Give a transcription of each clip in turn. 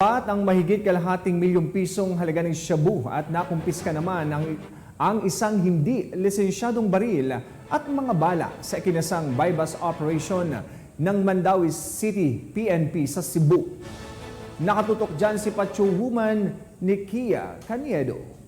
At ang mahigit kalahating milyong pisong halaga ng shabu at nakumpiska naman ang, ang isang hindi lisensyadong baril at mga bala sa ikinasang bypass operation ng Mandawi City PNP sa Cebu. Nakatutok dyan si Pacho Woman Nikia Caniedo.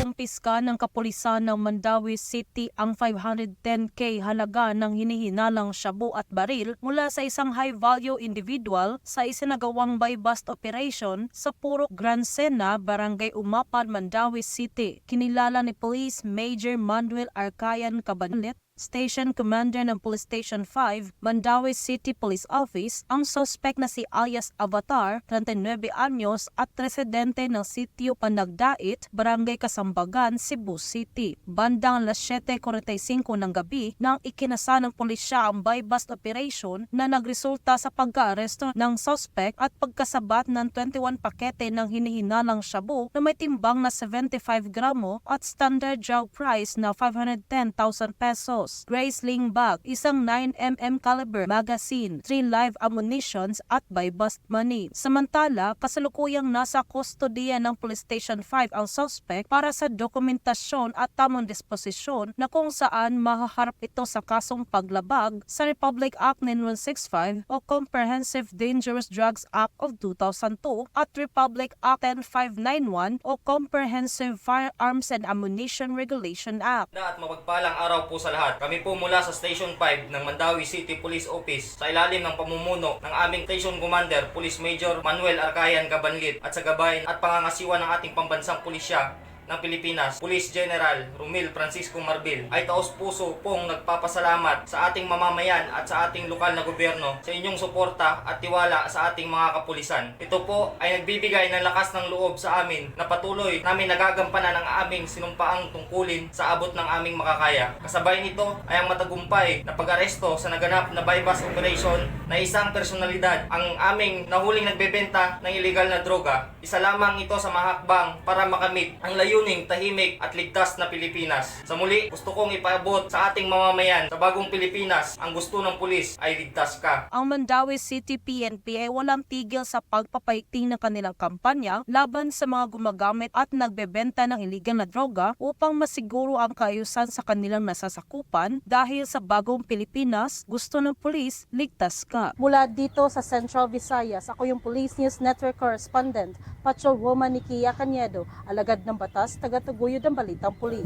Nakumpiska ng kapulisan ng Mandawi City ang 510k halaga ng hinihinalang shabu at baril mula sa isang high-value individual sa isinagawang buy-bust operation sa Purok Grand Sena, Barangay Umapan, Mandawi City. Kinilala ni Police Major Manuel Arcayan Cabanet Station Commander ng Police Station 5, Mandawi City Police Office, ang suspect na si alias Avatar, 39 anyos at residente ng sitio Panagdait, Barangay Kasambagan, Cebu City. Bandang alas 7.45 ng gabi nang ikinasa ng pulisya ang buy-bust operation na nagresulta sa pagka-aresto ng suspect at pagkasabat ng 21 pakete ng hinihinalang shabu na may timbang na 75 gramo at standard jog price na 510,000 pesos. Gray sling bag, isang 9mm caliber magazine, 3 live ammunitions at buy bust money. Samantala, kasalukuyang nasa kustodiya ng Police Station 5 ang suspect para sa dokumentasyon at tamang disposisyon na kung saan mahaharap ito sa kasong paglabag sa Republic Act 9165 o Comprehensive Dangerous Drugs Act of 2002 at Republic Act 10591 o Comprehensive Firearms and Ammunition Regulation Act. At mapagpalang araw po sa lahat. Kami po mula sa Station 5 ng Mandawi City Police Office sa ilalim ng pamumuno ng aming Station Commander Police Major Manuel Arcayan Gabanlit at sa gabay at pangangasiwa ng ating pambansang pulisya ng Pilipinas, Police General Romil Francisco Marbil ay taos puso pong nagpapasalamat sa ating mamamayan at sa ating lokal na gobyerno sa inyong suporta at tiwala sa ating mga kapulisan. Ito po ay nagbibigay ng lakas ng loob sa amin na patuloy namin nagagampanan ang aming sinumpaang tungkulin sa abot ng aming makakaya. Kasabay nito ay ang matagumpay na pag-aresto sa naganap na bypass operation na isang personalidad ang aming nahuling nagbebenta ng illegal na droga. Isa lamang ito sa mahakbang para makamit ang layuning tahimik at ligtas na Pilipinas. Sa muli, gusto kong ipaabot sa ating mamamayan sa bagong Pilipinas, ang gusto ng pulis ay ligtas ka. Ang Mandawi City PNP ay walang tigil sa pagpapaigting ng kanilang kampanya laban sa mga gumagamit at nagbebenta ng iligal na droga upang masiguro ang kaayusan sa kanilang nasasakupan dahil sa bagong Pilipinas, gusto ng pulis, ligtas ka. Mula dito sa Central Visayas, ako yung Police News Network Correspondent, Patrol Woman Nikia Caniedo, alagad ng batas, taga-tuguyod ng Balitang Pulis.